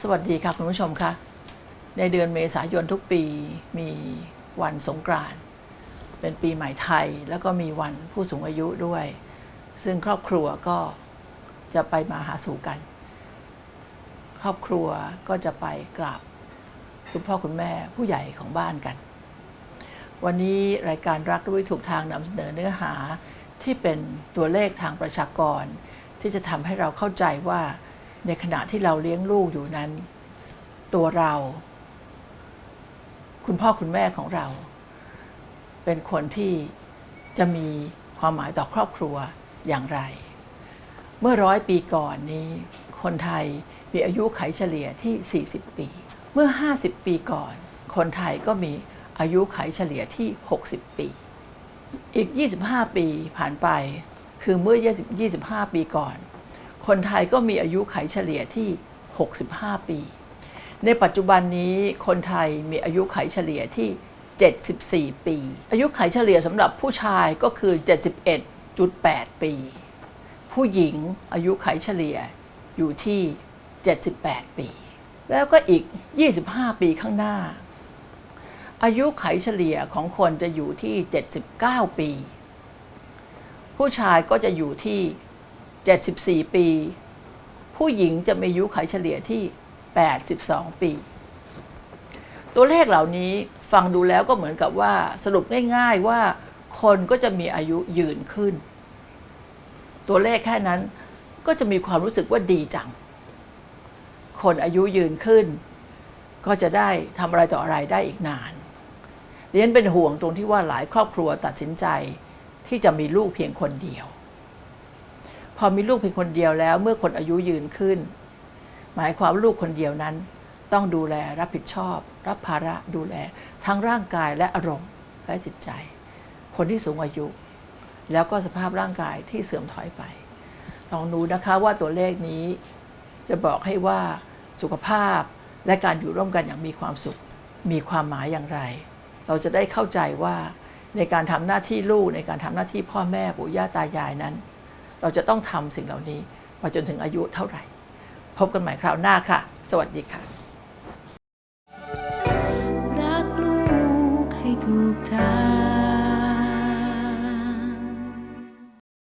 สวัสดีค่ะคุณผู้ชมคะในเดือนเมษายนทุกปีมีวันสงกรานต์เป็นปีใหม่ไทยแล้วก็มีวันผู้สูงอายุด้วย ซึ่งครอบครัวก็จะไปมาหาสู่กัน ครอบครัวก็จะไปกราบคุณพ่อคุณแม่ผู้ใหญ่ของบ้านกัน วันนี้รายการรักด้วยถูกทางนำเสนอเนื้อหา ที่เป็นตัวเลขทางประชากร ที่จะทำให้เราเข้าใจว่าในขณะที่เราเลี้ยงลูกอยู่นั้น ตัวเรา คุณพ่อคุณแม่ของเรา เป็นคนที่จะมีความหมายต่อครอบครัวอย่างไร เมื่อร้อยปีก่อนนี้ คนไทยมีอายุไขเฉลี่ยที่ 40 ปี เมื่อ 50 ปีก่อน คนไทยก็มีอายุไขเฉลี่ยที่ 60 ปี อีก 25 ปีผ่านไป คือเมื่อ25 ปีก่อน คนไทยก็มีอายุไขเฉลี่ยที่ 65 ปี ในปัจจุบันนี้คนไทยมีอายุไขเฉลี่ยที่ 74 ปี อายุไขเฉลี่ยสำหรับผู้ชายก็คือ 71.8 ปี ผู้หญิงอายุไขเฉลี่ยอยู่ที่ 78 ปี แล้วก็อีก 25 ปีข้างหน้า อายุไขเฉลี่ยของคนจะอยู่ที่ 79 ปี ผู้ชายก็จะอยู่ที่ 74 ปี ผู้หญิงจะมีอายุไขเฉลี่ยที่ 82 ปี ตัวเลขเหล่านี้ฟังดูแล้วก็เหมือนกับว่าสรุปง่าย ๆว่าคนก็จะมีอายุยืนขึ้น ตัวเลขแค่นั้นก็จะมีความรู้สึกว่าดีจัง คนอายุยืนขึ้น ก็จะได้ทำอะไรต่ออะไรได้อีกนาน เรียนเป็นห่วงตรงที่ว่าหลายครอบครัวตัดสินใจที่จะมีลูกเพียงคนเดียว พอมีลูกเพียงคนเดียวแล้ว เมื่อคนอายุยืนขึ้น หมายความว่าลูกคนเดียวนั้น ต้องดูแลรับผิดชอบ รับภาระดูแล ทั้งร่างกายและอารมณ์และจิตใจ คนที่สูงอายุ แล้วก็สภาพร่างกายที่เสื่อมถอยไป ลองดูนะคะว่าตัวเลขนี้จะบอกให้ว่าสุขภาพและการอยู่ร่วมกันอย่างมีความสุข มีความหมายอย่างไร เราจะได้เข้าใจว่าในการทำหน้าที่ลูกในการทำหน้าที่พ่อแม่ปู่ย่าตายายนั้น เราจะต้องทำสิ่งเหล่านี้มาจนถึงอายุเท่าไหร่ พบกันใหม่คราวหน้าค่ะ สวัสดีค่ะ รักลูกให้ถูกทาง